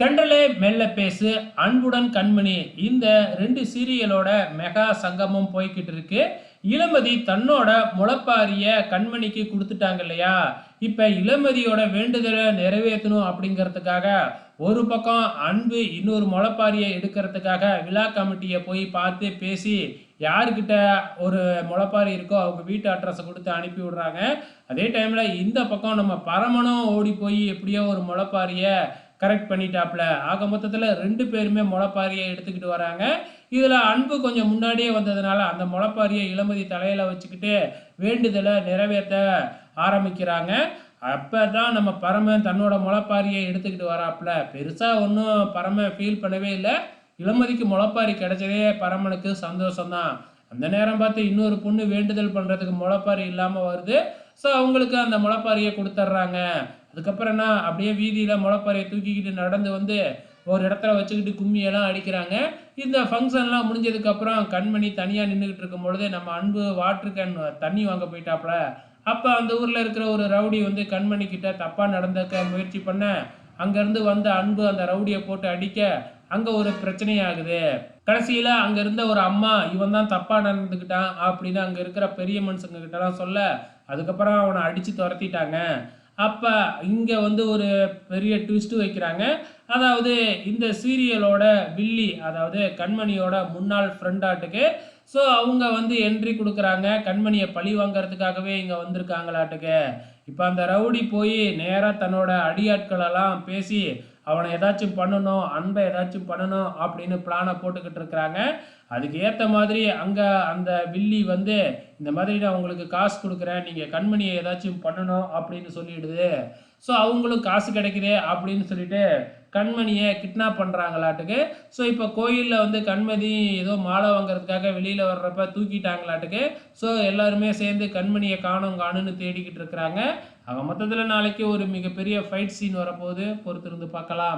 தென்றலே மெல்ல பேசு அன்புடன் கண்மணி. இந்த ரெண்டு சீரியலோட மெகா சங்கமம் போய்கிட்டு இருக்கு. இளமதி தன்னோட முளப்பாரிய கண்மணிக்கு கொடுத்துட்டாங்க இல்லையா? இப்ப இளமதியோட வேண்டுதலை நிறைவேற்றணும் அப்படிங்கிறதுக்காக ஒரு பக்கம் அன்பு இன்னொரு முளப்பாரியை எடுக்கிறதுக்காக விழா கமிட்டியை போய் பார்த்து பேசி யாருக்கிட்ட ஒரு முளப்பாரி இருக்கோ அவங்க வீட்டு அட்ரஸை கொடுத்து அனுப்பி விடுறாங்க. அதே டைமில் இந்த பக்கம் நம்ம பரமனும் ஓடி போய் எப்படியோ ஒரு முளப்பாரியை கரெக்ட் பண்ணிட்டாப்ல. ஆக மொத்தத்தில் ரெண்டு பேருமே முளைப்பாரியை எடுத்துக்கிட்டு வராங்க. இதில் அன்பு கொஞ்சம் முன்னாடியே வந்ததுனால அந்த முளைப்பாரியை இளமதி தலையில் வச்சுக்கிட்டு வேண்டுதலை நிறைவேற்ற ஆரம்பிக்கிறாங்க. அப்போ தான் நம்ம பரமன் தன்னோட முளைப்பாரியை எடுத்துக்கிட்டு வராப்புல பெருசாக ஒன்றும் பரம ஃபீல் பண்ணவே இல்லை. இளமதிக்கு முளைப்பாரி கிடைச்சதே பரமனுக்கு சந்தோஷம்தான். அந்த நேரம் பார்த்து இன்னொரு பொண்ணு வேண்டுதல் பண்ணுறதுக்கு முளைப்பாரி இல்லாமல் வருது. ஸோ அவங்களுக்கு அந்த முளைப்பாரியை கொடுத்துட்றாங்க. அதுக்கப்புறம் என்ன அப்படியே வீதியில் முளைப்பாறையை தூக்கிக்கிட்டு நடந்து வந்து ஒரு இடத்துல வச்சுக்கிட்டு கும்மியெல்லாம் அடிக்கிறாங்க. இந்த ஃபங்க்ஷன்லாம் முடிஞ்சதுக்கப்புறம் கண்மணி தனியாக நின்றுக்கிட்டு இருக்கும் பொழுது நம்ம அன்பு வாட்ரு கேன் தண்ணி வாங்க போயிட்டாப்புல. அப்போ அந்த ஊரில் இருக்கிற ஒரு ரவுடி வந்து கண்மணி கிட்ட தப்பாக நடந்துக்க முயற்சி பண்ண அங்கேருந்து வந்த அன்பு அந்த ரவுடியை போட்டு அடிக்க அங்கே ஒரு பிரச்சனையாகுது. கடைசியில் அங்கே இருந்த ஒரு அம்மா இவன் தான் தப்பாக நடந்துக்கிட்டான் அப்படின்னு அங்கே இருக்கிற பெரிய மனுஷங்க கிட்டலாம் சொல்ல அதுக்கப்புறம் அவனை அடித்து துரத்திட்டாங்க. அப்போ இங்கே வந்து ஒரு பெரிய ட்விஸ்ட்டு வைக்கிறாங்க. அதாவது இந்த சீரியலோட வில்லி அதாவது கண்மணியோட முன்னாள் ஃப்ரெண்டாட்டுக்கு ஸோ அவங்க வந்து என்ட்ரி கொடுக்குறாங்க. கண்மணியை பழி வாங்கிறதுக்காகவே இங்கே வந்திருக்காங்களாட்டுக்கு. இப்போ அந்த ரவுடி போய் நேராக தன்னோட அடியாட்களெல்லாம் பேசி அவனை ஏதாச்சும் பண்ணணும் அன்பை ஏதாச்சும் பண்ணணும் அப்படின்னு பிளானை போட்டுக்கிட்டு இருக்கிறாங்க. அதுக்கு ஏற்ற மாதிரி அங்கே அந்த வில்லி வந்து இந்த மாதிரி நான் உங்களுக்கு காசு கொடுக்குறேன் நீங்கள் கண்மணியை ஏதாச்சும் பண்ணணும் அப்படின்னு சொல்லிடுது. ஸோ அவங்களும் காசு கிடைக்குதே அப்படின்னு சொல்லிட்டு கண்மணியை கிட்னாப் பண்ணுறாங்களாட்டுக்கு ஸோ இப்போ கோயிலில் வந்து கண்மதி ஏதோ மாலை வாங்குறதுக்காக வெளியில் வர்றப்ப தூக்கிட்டாங்களாட்டுக்கு. ஸோ எல்லாருமே சேர்ந்து கண்மணியை காணும் காணுன்னு தேடிக்கிட்டு இருக்கிறாங்க. அவன் மொத்தத்தில் நாளைக்கு ஒரு மிகப்பெரிய ஃபைட் சீன் வரப்போகுது. பொறுத்திருந்து பார்க்கலாம்.